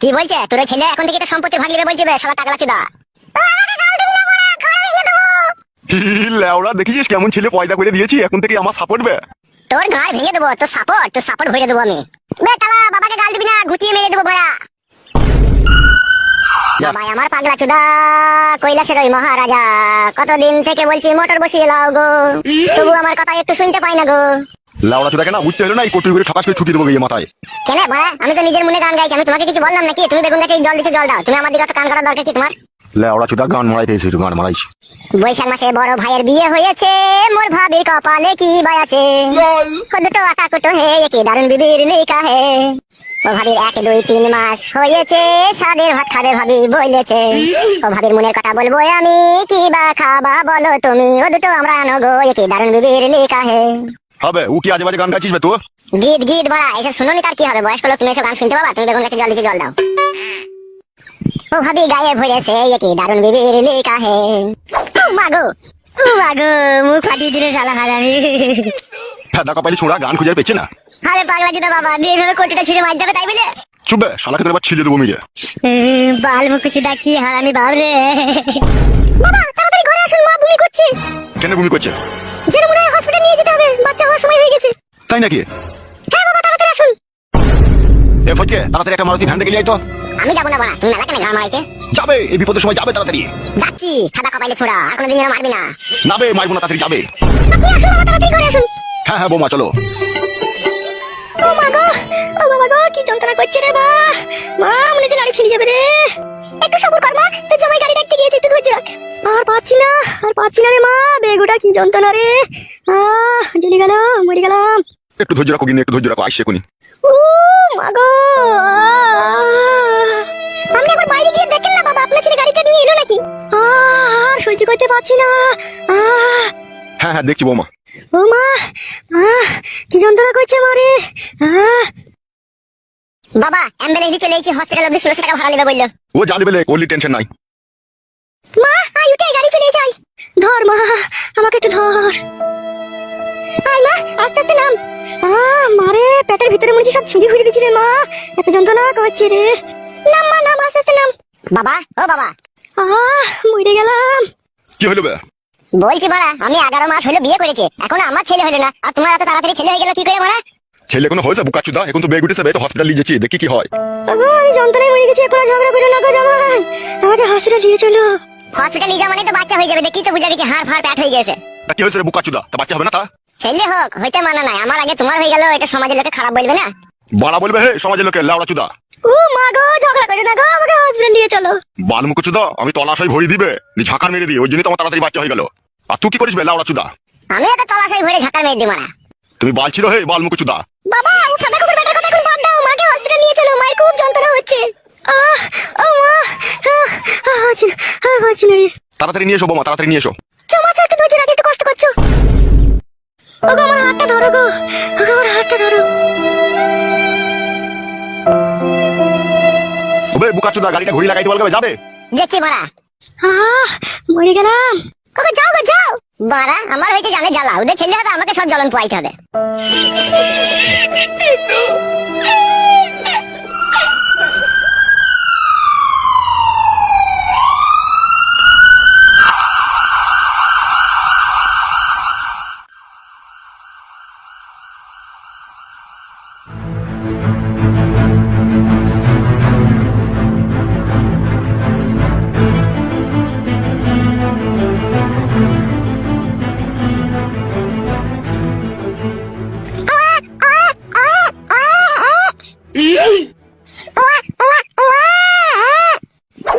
কি বলছে? তোর ছেলে এখন থেকে তো সম্পত্তি ভাগ নেবে বলছে শালা টাকলা চুদা লেওড়া দেখিছিস কেমন ছেলে পয়দা করে দিয়েছি এখন থেকে আমার সাপোর্ট বে? তোর ভেঙে দেবো তোর সাপোর্ট তোর সাপোর্ট ভরে দেবো আমি। বে তালা বাবাকে গাল দিবি না ঘুটিয়ে মেরে দেবো ভয়া বাবা আমার পাগলা চুদা কৈলাসের ওই মহারাজা। কতদিন থেকে বলছি মোটর বসিয়ে লাও গো। তবু আমার কথা একটু শুনতে পাই না গো। লেওড়া চোদাকে না বুঝতে হলো না এই কটুই করে ঠাপাস করে ছুটি দেবো গিয়ে মাথায়। কেন? বড়া আমি তো নিজের মনে গান গাইছি আমি তোমাকে কিছু বললাম নাকি? তুমি বেগুন গাছে জল দিচ্ছ জল দাও। তুমি আমার দিকে অত কান করার দরকার কি তোমার? লেওড়া চোদা গান মারাইতে এসেছি গান মারাইছি। বৈশাখ মাসে বড় ভাইয়ের বিয়ে হয়েছে মোর ভাবির কপালে কি বায়াছে ও দুটো আটা কুটো হে কি দারুণ বিবির লেখা হে। ও ভাবির এক দুই তিন মাস হয়েছে সাদের ভাত খাবে ভাবি বলেছে ও ভাবির মনের কথা বলব আমি কি বা খাবা বলো তুমি? ও দুটো আমরা কি দারুণ বিবির লেখা হে। হবে ও কি আজে বাজে গান গাইছিস বে তো গীত গীত বড়া এসব শুনুনি তার কি হবে? বয়স্ক লোক তুমি এসব গান শুনতে পাবা? তুমি বেগুন গাছে জল দিচ্ছি জল দাও। ও ভাবি গায়ে ভরেছে এ কি দারুণ বিবির লেখা হে। মাগো ও মাগো মুখ ফাটিয়ে দিলে শালা হারামি। ফেদা কপালি ছোড়া গান খুঁজে পেয়েছে না? আরে পাগলা জিদা বাবা দিয়ে এভাবে কোটিটা ছুঁড়ে মার দেবে তাই বলে? চুপবে শালাকে তোর এবার ছিলে দেবো মিলে। বাল মুখুচিটা কি হারামি বাব রে। বাবা তাড়াতাড়ি ঘরে আসুন মা বমি করছে। কেন ভূমি করছে? যেন মনে হয় হসপিটাল নিয়ে যেতে হবে বাচ্চা হওয়ার সময় হয়ে গেছে তাই নাকি? হ্যাঁ বাবা তাড়াতাড়ি আসুন। এ ফটকে তাড়াতাড়ি একটা মারুতি ভ্যান ডেকে নিয়ে আয় তো। আমি যাব না বাবা তুমি মেলা কেন ঘাম মারাইতে যাবে এই বিপদের সময় যাবে তাড়াতাড়ি। যাচ্ছি খাদা কপাইলে ছোড়া আর কোনোদিন যেন মারবি না। না বে মারবো না তাড়াতাড়ি যাবে। আপনি আসুন বাবা তাড়াতাড়ি ঘরে আসুন। হ্যাঁ হ্যাঁ বৌমা চলো। ও মা গো ও বাবা গো কি যন্ত্রণা করছে রে বা মা মনে হচ্ছে গাড়ি ছিঁড়ে যাবে রে। একটু সবুর কর মা তোর জমাই গাড়ি দেখতে গিয়েছে একটু ধৈর্য রাখ। আর পাচ্ছি না আর পাচ্ছি না রে মা বেগুটা কি যন্ত্রণা রে। আহ জ্বলে গেল মরে গেলাম। একটু ধৈর্য রাখো একটু ধৈর্য রাখো আসছে কোনি ও! আপনি একবার বাইরে গিয়ে দেখেন না বাবা আপনার ছেলে গাড়িটা নিয়ে এলো নাকি? আর সহ্য করতে পারছি না। হ্যাঁ হ্যাঁ দেখছি বৌমা। ও মা কি যন্ত্রণা করছে মারে বাবা অ্যাম্বুলেন্স চলে এসেছি হসপিটাল অব্দি ষোলোশো টাকা ভাড়া নেবে বলল। ও জানবে বেলে করলি টেনশন নাই। মা আই উঠে গাড়ি চলে যাই। ধর মা আমাকে একটু ধর। আয় মা আস্তে আস্তে নাম। মারে পেটের ভিতরে মনে সব ছিঁড়ি ঘুরে দিচ্ছি রে মা। এত যন্ত্রণা করছে রে। নাম মা নাম আস্তে আস্তে নাম। বাবা ও বাবা। আহ মরে গেলাম। কি হলো বে? বলছি বাড়া আমি এগারো মাস হলো বিয়ে করেছে। এখন আমার ছেলে হলো না। আর তোমার এত তাড়াতাড়ি ছেলে হয়ে গেল কি করে মারা? ছেলে কোনো হয়েছে বুকা চুদা এখন তো বেগ উঠেছে বে তো হসপিটাল নিয়ে যাচ্ছি দেখি কি হয়। ওগো আমি যন্ত্রণায় মরে গেছি এখন ঝগড়া করো না গো জামাই। আমাকে হসপিটাল নিয়ে চলো। হসপিটাল নিয়ে যাওয়া মানে তো বাচ্চা হয়ে যাবে দেখি তো বুঝা গেছে হাড় ফাড় প্যাট হয়ে গেছে। তা কি হয়েছে রে বুকা চুদা তা বাচ্চা হবে না তা ছেলে হোক হইতে মানা নাই আমার আগে তোমার হয়ে গেল এটা সমাজের লোকে খারাপ বলবে না বাড়া বলবে হে সমাজের লোকে লাউড়া চুদা ও মা গো ঝগড়া করো না গো আমাকে হসপিটাল নিয়ে চলো বালমুখ চুদা আমি তলাশাই ভরি দিবে নি ঝাঁকার মেরে দিই ওই জন্যই তোমার তাড়াতাড়ি বাচ্চা হয়ে গেল আর তুই কি করিস বে লাউড়া চুদা আমি তো তলাশাই ভরে ঝাঁটার মেরে দিই মারা তুমি বালছিল হে বাল মুখ চুদা বাবা ও কুকুর বেটার কথা এখন বাদ দাও মাকে হসপিটাল নিয়ে চলো মায়ের খুব যন্ত্রণা হচ্ছে আহ ও মা আহ, আহ, হচ্ছে না, তাড়াতাড়ি নিয়ে এসো বৌমা তাড়াতাড়ি নিয়ে এসো ওগো আমার হাতটা ধরো গো। ওগো আমার হাতটা ধরো। ওবে বুকা চুদা গাড়িটা ঘুরি লাগাইতে বলবে যাবে? দেখছি মারা। আহ মরে গেলাম। ওগো যাও গো যাও। বাড়া আমার হইতে জানে জ্বালা। ওদের ছেলে হবে আমাকে সব জ্বলন পোয়াইতে হবে।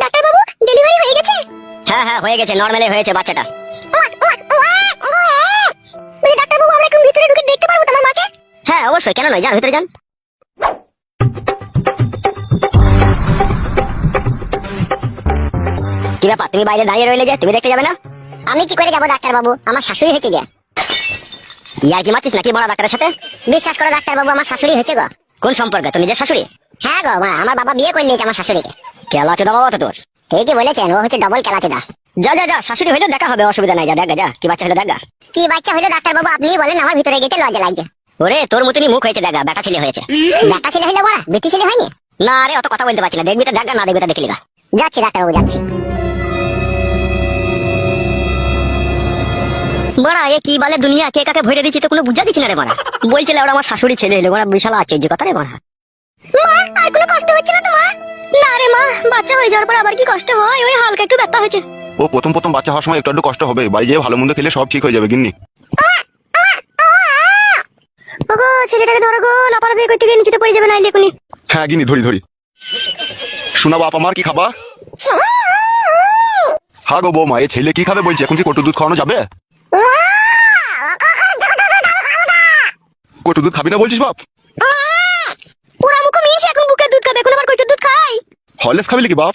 ডাক্তার বাবু ডেলিভারি হয়ে গেছে? হ্যাঁ হ্যাঁ হয়ে গেছে নর্মালি হয়েছে বাচ্চাটা। ডাক্তার বাবু আমরা এখন ভিতরে ঢুকে দেখতে পারব তোমার মাকে? হ্যাঁ অবশ্যই কেন নয় যান ভিতরে যান। কি ব্যাপার তুমি বাইরে দাঁড়িয়ে রইলে যে তুমি দেখতে যাবে না? আমি কি করে যাব ডাক্তার বাবু আমার শাশুড়ি হয়েছে গিয়া। ইয়ার কি মারছিস নাকি বড় ডাক্তারের সাথে? বিশ্বাস করো ডাক্তার বাবু আমার শাশুড়ি হয়েছে গো। কোন সম্পর্কে? তো নিজের শাশুড়ি? হ্যাঁ গো মা আমার বাবা বিয়ে করে নিয়েছে আমার শাশুড়িকে। কেলা চোদা বাবা তো তোর? ঠিকই বলেছেন ও হচ্ছে ডবল কেলা চোদা যা যা যা শাশুড়ি হইলে দেখা হবে অসুবিধা নাই যা দেখা যা কি বাচ্চা হলো দেখা। কি বাচ্চা হলো ডাক্তার বাবু আপনি বলেন আমার ভিতরে গেতে লজ্জা লাগছে। ওরে তোর মতনই মুখ হয়েছে দেখা বেটা ছেলে হয়েছে। বেটা ছেলে হইলে বড়া বেটি ছেলে হয়নি? না রে অত কথা বলতে পারছি না দেখবি তো দেখ না দেখবি তো দেখলি। যাচ্ছি ডাক্তারবাবু যাচ্ছি। বড়া এ কি বলে দুনিয়া কে কাকে ভরে দিচ্ছি তো কোনো বুঝা দিচ্ছি না রে বড়া বলছিল ওরা আমার শাশুড়ি ছেলে এলো বড়া বিশাল আশ্চর্য কথা রে বড়া মা আর কোনো কষ্ট হচ্ছে না তোমার না রে মা বাচ্চা হয়ে যাওয়ার পর আবার কি কষ্ট হয়? ওই হালকা একটু ব্যথা হয়েছে। ও প্রথম প্রথম বাচ্চা হওয়ার সময় একটু একটু কষ্ট হবে বাড়ি যেয়ে ভালো মন্দ খেলে সব ঠিক হয়ে যাবে গিন্নি। ওগো ছেলেটাকে ধরো গো লাপালা বিয়ে করতে গিয়ে নিচেতে পড়ে যাবে না এখনই। হ্যাঁ গিন্নি ধরি ধরি। শোনা বাপ আমার কি খাবা? হ্যাঁ গো বৌমা এ ছেলে কি খাবে বলছে? এখন কি কটু দুধ খাওয়ানো যাবে? কটু দুধ খাবি না বলছিস বাপ? পুরা মুখ মিনছে এখন বুকের দুধ খাবে এখন আবার কইটু দুধ খাই? হরলেস খাবি নাকি বাপ?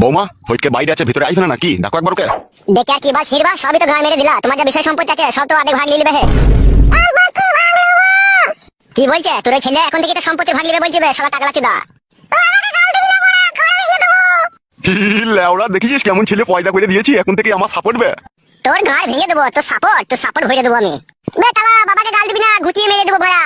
বৌমা হইটকে বাইরে আছে ভিতরে আইবে না নাকি? দেখো একবার ওকে। দেখে আর কি বাল ছিড়বা? সবই তো মেরে দিলা। তোমার যা বিষয় সম্পত্তি আছে সব তো আগে ভাগ নিয়ে হে। কি বলছে? তোর ওই ছেলে এখন থেকে তো সম্পত্তি ভাগ নেবে বলছে বে শালা টাকা দা হি, লেওড়া দেখিছিস কেমন ছেলে পয়দা করে দিয়েছি? এখন থেকে আমার সাপোর্ট বে। তোর ঘর ভেঙে দেবো, তোর সাপোর্ট তোর সাপোর্ট ভরে দেবো আমি। বে বাবাকে গাল দিবি না ঘুটিয়ে মেরে দেবো ভরা